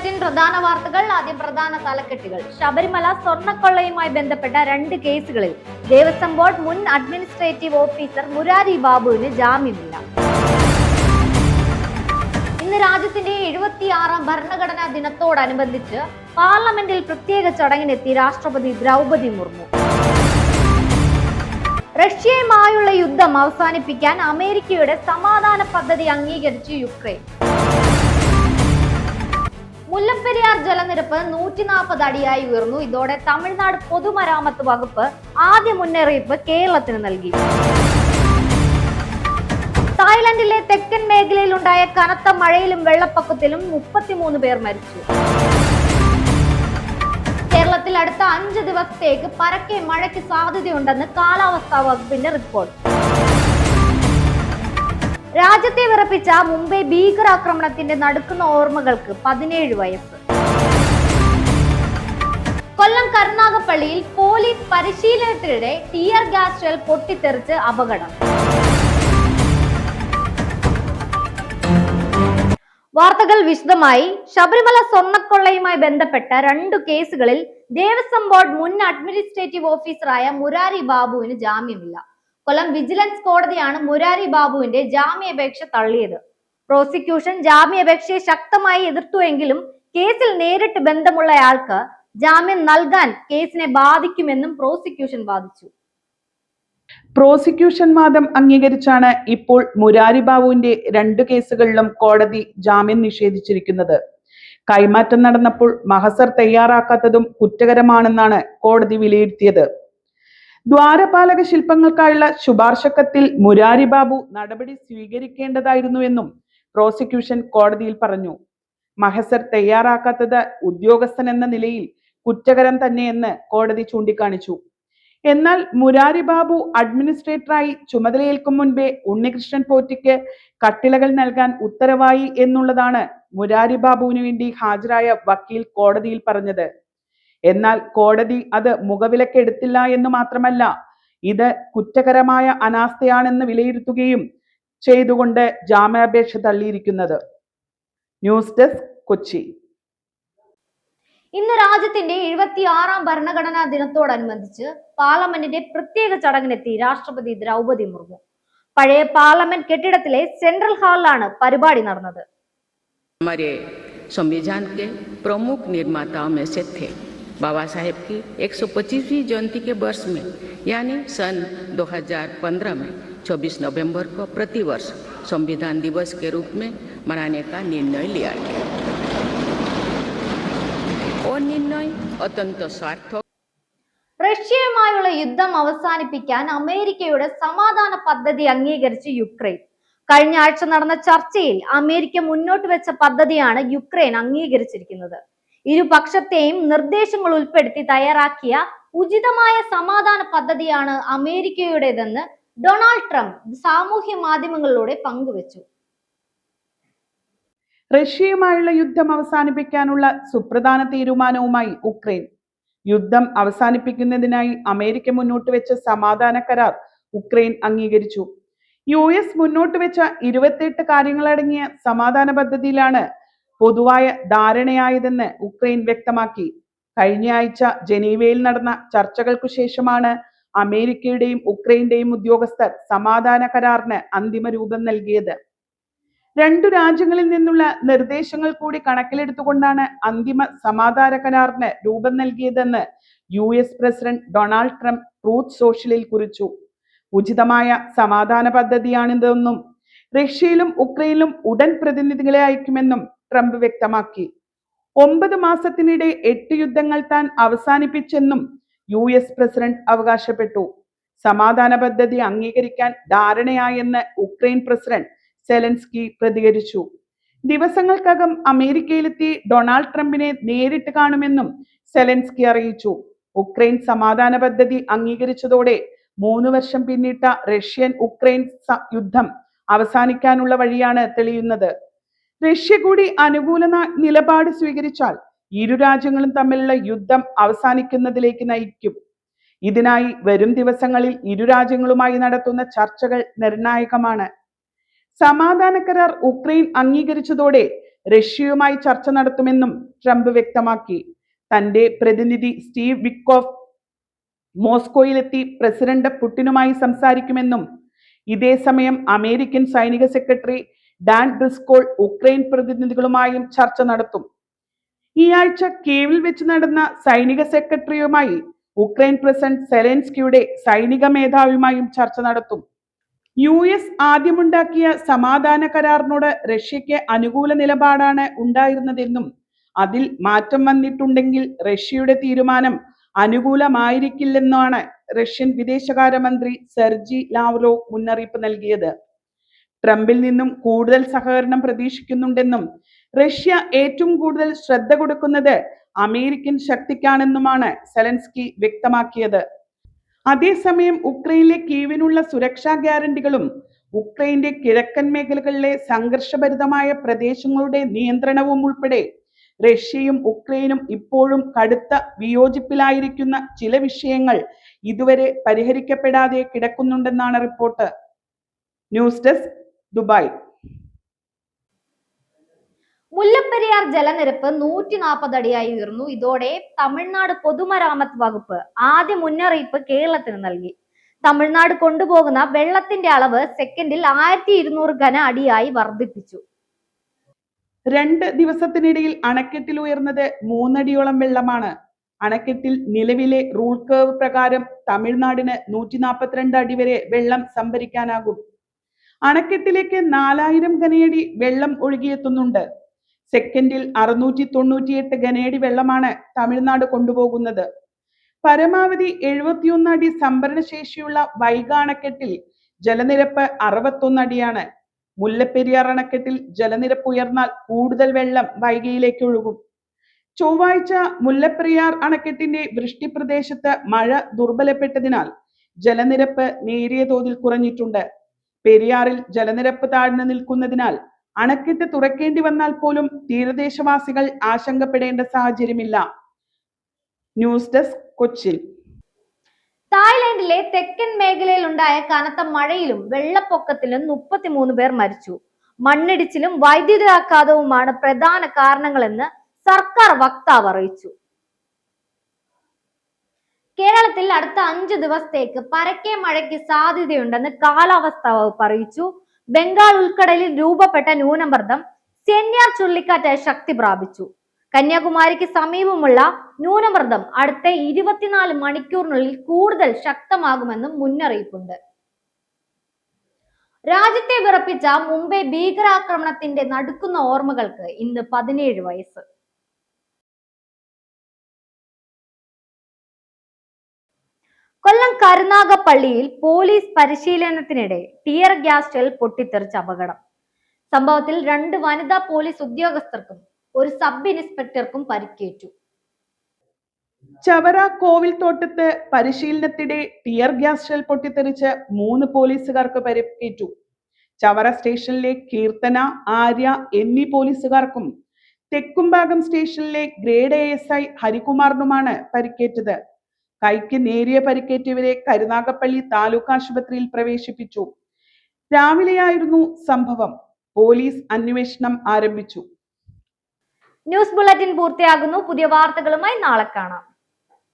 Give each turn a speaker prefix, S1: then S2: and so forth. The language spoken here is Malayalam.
S1: ബുള്ളറ്റിൻ പ്രധാന വാർത്തകൾ ആദ്യം പ്രധാന തലക്കെട്ടുകൾ. ശബരിമല സ്വർണക്കൊള്ളയുമായി ബന്ധപ്പെട്ട രണ്ട് കേസുകളിൽ ദേവസ്വം ബോർഡ് മുൻ അഡ്മിനിസ്ട്രേറ്റീവ് ഓഫീസർ മുരാരി ബാബുവിന് ജാമ്യമില്ല. ഇന്ന് രാജ്യത്തിന്റെ എഴുപത്തിയാറാം ഭരണഘടനാ ദിനത്തോടനുബന്ധിച്ച് പാർലമെന്റിൽ പ്രത്യേക ചടങ്ങിനെത്തി രാഷ്ട്രപതി ദ്രൗപതി മുർമു. റഷ്യയുമായുള്ള യുദ്ധം അവസാനിപ്പിക്കാൻ അമേരിക്കയുടെ സമാധാന പദ്ധതി അംഗീകരിച്ച് യുക്രൈൻ. മുല്ലപ്പെരിയാർ ജലനിരപ്പ് നൂറ്റി നാൽപ്പത് അടിയായി ഉയർന്നു. ഇതോടെ തമിഴ്നാട് പൊതുമരാമത്ത് വകുപ്പ് ആദ്യ മുന്നറിയിപ്പ് കേരളത്തിന് നൽകി. തായ്ലൻഡിലെ തെക്കൻ മേഖലയിൽ ഉണ്ടായ കനത്ത മഴയിലും വെള്ളപ്പൊക്കത്തിലും മുപ്പത്തിമൂന്ന് പേർ മരിച്ചു. കേരളത്തിൽ അടുത്ത അഞ്ച് ദിവസത്തേക്ക് പരക്കെ മഴയ്ക്ക് സാധ്യതയുണ്ടെന്ന് കാലാവസ്ഥാ വകുപ്പിന്റെ റിപ്പോർട്ട്. രാജ്യത്തെ വിറപ്പിച്ച മുംബൈ ഭീകരാക്രമണത്തിന്റെ നടുക്കുന്ന ഓർമ്മകൾക്ക് പതിനേഴ് വയസ്സ്. കൊല്ലം കരുനാഗപ്പള്ളിയിൽ പോലീസ് പരിശീലനത്തിനിടെ ടിയർ ഗ്യാസ് ഷെൽ പൊട്ടിത്തെറിച്ച് അപകടം. വാർത്തകൾ വിശദമായി ശബരിമല സ്വർണക്കൊള്ളയുമായി ബന്ധപ്പെട്ട രണ്ടു കേസുകളിൽ ദേവസ്വം ബോർഡ് മുൻ അഡ്മിനിസ്ട്രേറ്റീവ് ഓഫീസറായ മുരാരി ബാബുവിന് ജാമ്യമില്ല. കൊല്ലം വിജിലൻസ് കോടതിയാണ് മുരാരി ബാബുവിന്റെ ജാമ്യാപേക്ഷ തള്ളിയത്. പ്രോസിക്യൂഷൻ ജാമ്യാപേക്ഷയെ ശക്തമായി എതിർത്തുവെങ്കിലും കേസിൽ നേരിട്ട് ബന്ധമുള്ളയാൾക്ക് ജാമ്യം നൽകാൻ കേസിനെ ബാധിക്കുമെന്നും പ്രോസിക്യൂഷൻ വാദിച്ചു.
S2: പ്രോസിക്യൂഷൻ വാദം അംഗീകരിച്ചാണ് ഇപ്പോൾ മുരാരി ബാബുവിന്റെ രണ്ട് കേസുകളിലും കോടതി ജാമ്യം നിഷേധിച്ചിരിക്കുന്നത്. കൈമാറ്റം നടന്നപ്പോൾ മഹസർ തയ്യാറാക്കാത്തതും കുറ്റകരമാണെന്നാണ് കോടതി വിലയിരുത്തിയത്. ദ്വാരപാലക ശില്പങ്ങൾക്കായുള്ള ശുപാർശക്കത്തിൽ മുരാരി ബാബു നടപടി സ്വീകരിക്കേണ്ടതായിരുന്നുവെന്നും പ്രോസിക്യൂഷൻ കോടതിയിൽ പറഞ്ഞു. മഹസർ തയ്യാറാക്കാത്തത് ഉദ്യോഗസ്ഥൻ എന്ന നിലയിൽ കുറ്റകരം തന്നെയെന്ന് കോടതി ചൂണ്ടിക്കാണിച്ചു. എന്നാൽ മുരാരി ബാബു അഡ്മിനിസ്ട്രേറ്ററായി ചുമതലയേൽക്കും മുൻപേ ഉണ്ണികൃഷ്ണൻ പോറ്റിക്ക് കട്ടിളകൾ നൽകാൻ ഉത്തരവായി എന്നുള്ളതാണ് മുരാരി ബാബുവിന് വേണ്ടി ഹാജരായ വക്കീൽ കോടതിയിൽ പറഞ്ഞത്. എന്നാൽ കോടതി അത് മുഖവിലക്കെടുത്തില്ല എന്ന് മാത്രമല്ല ഇത് കുറ്റകരമായ അനാസ്ഥയാണെന്ന് വിലയിരുത്തുകയും ചെയ്തുകൊണ്ട് ജാമ്യാപേക്ഷ തള്ളിയിരിക്കുന്നത്. News desk Kochi.
S1: ഇന്ന് രാജ്യത്തിന്റെ എഴുപത്തിയാറാം ഭരണഘടനാ ദിനത്തോടനുബന്ധിച്ച് പാർലമെന്റിന്റെ പ്രത്യേക ചടങ്ങിനെത്തി രാഷ്ട്രപതി ദ്രൗപതി മുർമു. പഴയ പാർലമെന്റ് കെട്ടിടത്തിലെ സെൻട്രൽ ഹാളിലാണ് പരിപാടി നടന്നത്.
S3: സംവിധാനത്തെ പ്രമുഖ നിർമ്മാതാവ് प्रमुख निर्माताओं में से थे बाबा साहेब की 125वीं जयंती के वर्ष में यानी सन 2015 में 24 नवंबर को प्रतिवर्ष संविधान दिवस के रूप में मनाने का निर्णय लिया गया और निर्णय अत्यंत सार्थक
S1: റഷ്യയുമായുള്ള യുദ്ധം അവസാനിപ്പിക്കാൻ അമേരിക്കയുടെ സമാധാന പദ്ധതി അംഗീകരിച്ച് യുക്രൈൻ കഴിഞ്ഞ ആഴ്ച നടന്ന ചർച്ചയിൽ അമേരിക്ക മുന്നോട്ട് വെച്ച പദ്ധതിയാണ് യുക്രൈൻ അംഗീകരിച്ചിരിക്കുന്നത് ഇരുപക്ഷത്തെയും നിർദ്ദേശങ്ങൾ ഉൾപ്പെടുത്തി തയ്യാറാക്കിയ ഉചിതമായ സമാധാന പദ്ധതിയാണ് അമേരിക്കയുടേതെന്ന് ഡൊണാൾഡ് ട്രംപ് സാമൂഹ്യ മാധ്യമങ്ങളിലൂടെ പങ്കുവച്ചു.
S2: റഷ്യയുമായുള്ള യുദ്ധം അവസാനിപ്പിക്കാനുള്ള സുപ്രധാന തീരുമാനവുമായി ഉക്രൈൻ. യുദ്ധം അവസാനിപ്പിക്കുന്നതിനായി അമേരിക്ക മുന്നോട്ട് വെച്ച സമാധാന കരാർ ഉക്രൈൻ അംഗീകരിച്ചു. യു എസ് മുന്നോട്ട് വെച്ച ഇരുപത്തിയെട്ട് കാര്യങ്ങളടങ്ങിയ സമാധാന പദ്ധതിയിലാണ് പൊതുവായ ധാരണയായതെന്ന് ഉക്രൈൻ വ്യക്തമാക്കി. കഴിഞ്ഞയാഴ്ച ജനീവയിൽ നടന്ന ചർച്ചകൾക്കു ശേഷമാണ് അമേരിക്കയുടെയും ഉക്രൈന്റെയും ഉദ്യോഗസ്ഥർ സമാധാന കരാറിന് അന്തിമ രൂപം നൽകിയത്. രണ്ടു രാജ്യങ്ങളിൽ നിന്നുള്ള നിർദ്ദേശങ്ങൾ കൂടി കണക്കിലെടുത്തുകൊണ്ടാണ് അന്തിമ സമാധാന കരാറിന് രൂപം നൽകിയതെന്ന് U S president Donald Trump Truth സോഷ്യലിൽ കുറിച്ചു. ഉചിതമായ സമാധാന പദ്ധതിയാണിതെന്നും റഷ്യയിലും ഉക്രൈനിലും ഉടൻ പ്രതിനിധികളെ അയക്കുമെന്നും ട്രംപ് വ്യക്തമാക്കി. ഒമ്പത് മാസത്തിനിടെ എട്ട് യുദ്ധങ്ങൾ താൻ അവസാനിപ്പിച്ചെന്നും യു എസ് പ്രസിഡന്റ് അവകാശപ്പെട്ടു. സമാധാന പദ്ധതി അംഗീകരിക്കാൻ ധാരണയായെന്ന് ഉക്രൈൻ പ്രസിഡന്റ് സെലൻസ്കി പ്രതികരിച്ചു. ദിവസങ്ങൾക്കകം അമേരിക്കയിലെത്തി ഡൊണാൾഡ് ട്രംപിനെ നേരിട്ട് കാണുമെന്നും സെലൻസ്കി അറിയിച്ചു. ഉക്രൈൻ സമാധാന പദ്ധതി അംഗീകരിച്ചതോടെ മൂന്ന് വർഷം പിന്നിട്ട റഷ്യൻ ഉക്രൈൻ യുദ്ധം അവസാനിക്കാനുള്ള വഴിയാണ് തെളിയുന്നത്. റഷ്യ കൂടി അനുകൂല നിലപാട് സ്വീകരിച്ചാൽ ഇരു രാജ്യങ്ങളും തമ്മിലുള്ള യുദ്ധം അവസാനിക്കുന്നതിലേക്ക് നയിക്കും. ഇതിനായി വരും ദിവസങ്ങളിൽ ഇരു രാജ്യങ്ങളുമായി നടത്തുന്ന ചർച്ചകൾ നിർണായകമാണ്. സമാധാന കരാർ ഉക്രൈൻ അംഗീകരിച്ചതോടെ റഷ്യയുമായി ചർച്ച നടത്തുമെന്നും ട്രംപ് വ്യക്തമാക്കി. തന്റെ പ്രതിനിധി സ്റ്റീവ് വിക്കോഫ് മോസ്കോയിലെത്തി പ്രസിഡന്റ് പുട്ടിനുമായി സംസാരിക്കുമെന്നും ഇതേസമയം അമേരിക്കൻ സൈനിക സെക്രട്ടറി ഡാൻ ബ്രിസ്കോൾ ഉക്രൈൻ പ്രതിനിധികളുമായും ചർച്ച നടത്തും. ഈ ആഴ്ച കീവിൽ വെച്ച് നടന്ന സൈനിക സെക്രട്ടറിയുമായി ഉക്രൈൻ പ്രസിഡന്റ് സെലൻസ്കിയുടെ സൈനിക മേധാവിയുമായും ചർച്ച നടത്തും. യു എസ് ആദ്യമുണ്ടാക്കിയ സമാധാന കരാറിനോട് റഷ്യയ്ക്ക് അനുകൂല നിലപാടാണ് ഉണ്ടായിരുന്നതെന്നും അതിൽ മാറ്റം വന്നിട്ടുണ്ടെങ്കിൽ റഷ്യയുടെ തീരുമാനം അനുകൂലമായിരിക്കില്ലെന്നാണ് റഷ്യൻ വിദേശകാര്യമന്ത്രി സെർജി ലാവ്റോ മുന്നറിയിപ്പ് നൽകിയത്. ട്രംപിൽ നിന്നും കൂടുതൽ സഹകരണം പ്രതീക്ഷിക്കുന്നുണ്ടെന്നും റഷ്യ ഏറ്റവും കൂടുതൽ ശ്രദ്ധ കൊടുക്കുന്നത് അമേരിക്കൻ ശക്തിക്കാണെന്നുമാണ് സെലൻസ്കി വ്യക്തമാക്കിയത്. അതേസമയം ഉക്രൈനിലെ കീവിനുള്ള സുരക്ഷാ ഗ്യാരണ്ടികളും ഉക്രൈന്റെ കിഴക്കൻ മേഖലകളിലെ സംഘർഷഭരിതമായ പ്രദേശങ്ങളുടെ നിയന്ത്രണവും ഉൾപ്പെടെ റഷ്യയും ഉക്രൈനും ഇപ്പോഴും കടുത്ത വിയോജിപ്പിലായിരിക്കുന്ന ചില വിഷയങ്ങൾ ഇതുവരെ പരിഹരിക്കപ്പെടാതെ കിടക്കുന്നുണ്ടെന്നാണ് report. News desk Dubai.
S1: Mullaperiyar ജലനിരപ്പ് നൂറ്റി നാൽപ്പത് അടിയായി ഉയർന്നു. ഇതോടെ തമിഴ്നാട് പൊതുമരാമത്ത് വകുപ്പ് ആദ്യ മുന്നറിയിപ്പ് കേരളത്തിന് നൽകി. തമിഴ്നാട് കൊണ്ടുപോകുന്ന വെള്ളത്തിന്റെ അളവ് സെക്കൻഡിൽ ആയിരത്തി ഇരുന്നൂറ് ഘന അടിയായി വർദ്ധിപ്പിച്ചു.
S2: രണ്ട് ദിവസത്തിനിടയിൽ അണക്കെട്ടിൽ ഉയർന്നത് മൂന്നടിയോളം വെള്ളമാണ്. അണക്കെട്ടിൽ നിലവിലെ റൂൾ കേവ് പ്രകാരം തമിഴ്നാടിന് നൂറ്റി നാൽപ്പത്തിരണ്ട് അടി വരെ വെള്ളം സംഭരിക്കാനാകും. അണക്കെട്ടിലേക്ക് നാലായിരം ഘനയടി വെള്ളം ഒഴുകിയെത്തുന്നുണ്ട്. സെക്കൻഡിൽ അറുന്നൂറ്റി തൊണ്ണൂറ്റിയെട്ട് ഘനയടി വെള്ളമാണ് തമിഴ്നാട് കൊണ്ടുപോകുന്നത്. പരമാവധി എഴുപത്തിയൊന്ന് അടി സംഭരണ ശേഷിയുള്ള വൈഗ അണക്കെട്ടിൽ ജലനിരപ്പ് അറുപത്തൊന്ന് അടിയാണ്. മുല്ലപ്പെരിയാർ അണക്കെട്ടിൽ ജലനിരപ്പ് ഉയർന്നാൽ കൂടുതൽ വെള്ളം വൈഗയിലേക്ക് ഒഴുകും. ചൊവ്വാഴ്ച മുല്ലപ്പെരിയാർ അണക്കെട്ടിന്റെ വൃഷ്ടി പ്രദേശത്ത് മഴ ദുർബലപ്പെട്ടതിനാൽ ജലനിരപ്പ് നേരിയ തോതിൽ കുറഞ്ഞിട്ടുണ്ട്. പെരിയാറിൽ ജലനിരപ്പ് താഴ്ന്നു നിൽക്കുന്നതിനാൽ അണക്കെട്ട് തുറക്കേണ്ടി വന്നാൽ പോലും തീരദേശവാസികൾ ആശങ്കപ്പെടേണ്ട സാഹചര്യമില്ല. News desk Cochin.
S1: തായ്ലൻഡിലെ തെക്കൻ മേഖലയിൽ ഉണ്ടായ കനത്ത മഴയിലും വെള്ളപ്പൊക്കത്തിലും മുപ്പത്തിമൂന്ന് പേർ മരിച്ചു. മണ്ണിടിച്ചിലും വൈദ്യുതാഘാതവുമാണ് പ്രധാന കാരണങ്ങളെന്ന് സർക്കാർ വക്താവ് അറിയിച്ചു. കേരളത്തിൽ അടുത്ത അഞ്ചു ദിവസത്തേക്ക് പരക്കെ മഴയ്ക്ക് സാധ്യതയുണ്ടെന്ന് കാലാവസ്ഥാ വകുപ്പ് അറിയിച്ചു. ബംഗാൾ ഉൾക്കടലിൽ രൂപപ്പെട്ട ന്യൂനമർദ്ദം സെന്യാർ ചുഴലിക്കാറ്റായി ശക്തി പ്രാപിച്ചു. കന്യാകുമാരിക്ക് സമീപമുള്ള ന്യൂനമർദ്ദം അടുത്ത ഇരുപത്തിനാല് മണിക്കൂറിനുള്ളിൽ കൂടുതൽ ശക്തമാകുമെന്നും മുന്നറിയിപ്പുണ്ട്. രാജ്യത്തെ വിറപ്പിച്ച മുംബൈ ഭീകരാക്രമണത്തിന്റെ നടുക്കുന്ന ഓർമ്മകൾക്ക് ഇന്ന് പതിനേഴ് വയസ്സ്. കൊല്ലം കരുനാഗപ്പള്ളിയിൽ പോലീസ് പരിശീലനത്തിനിടെ ടിയർ ഗ്യാസ് ഷെൽ പൊട്ടിത്തെറിച്ച അപകടം. സംഭവത്തിൽ രണ്ട് വനിതാ പോലീസ് ഉദ്യോഗസ്ഥർക്കും ഒരു സബ് ഇൻസ്പെക്ടർക്കും പരിക്കേറ്റു.
S2: ചവറ കോവിൽ തോട്ടത്ത് പരിശീലനത്തിടെ ടിയർ ഗ്യാസ് ഷെൽ പൊട്ടിത്തെറിച്ച് മൂന്ന് പോലീസുകാർക്ക് പരിക്കേറ്റു. ചവറ സ്റ്റേഷനിലെ കീർത്തന ആര്യ എന്നീ പോലീസുകാർക്കും തെക്കുംഭാഗം സ്റ്റേഷനിലെ ഗ്രേഡ് എ എസ് ഐ ഹരികുമാറിനുമാണ് പരിക്കേറ്റത്. കൈക്ക് നേരിയ പരിക്കേറ്റവരെ കരുനാഗപ്പള്ളി താലൂക്ക് ആശുപത്രിയിൽ പ്രവേശിപ്പിച്ചു. രാവിലെയായിരുന്നു സംഭവം. പോലീസ് അന്വേഷണം ആരംഭിച്ചു.
S1: ന്യൂസ് ബുള്ളറ്റിൻ പൂർത്തിയാകുന്നു. പുതിയ വാർത്തകളുമായി നാളെ കാണാം.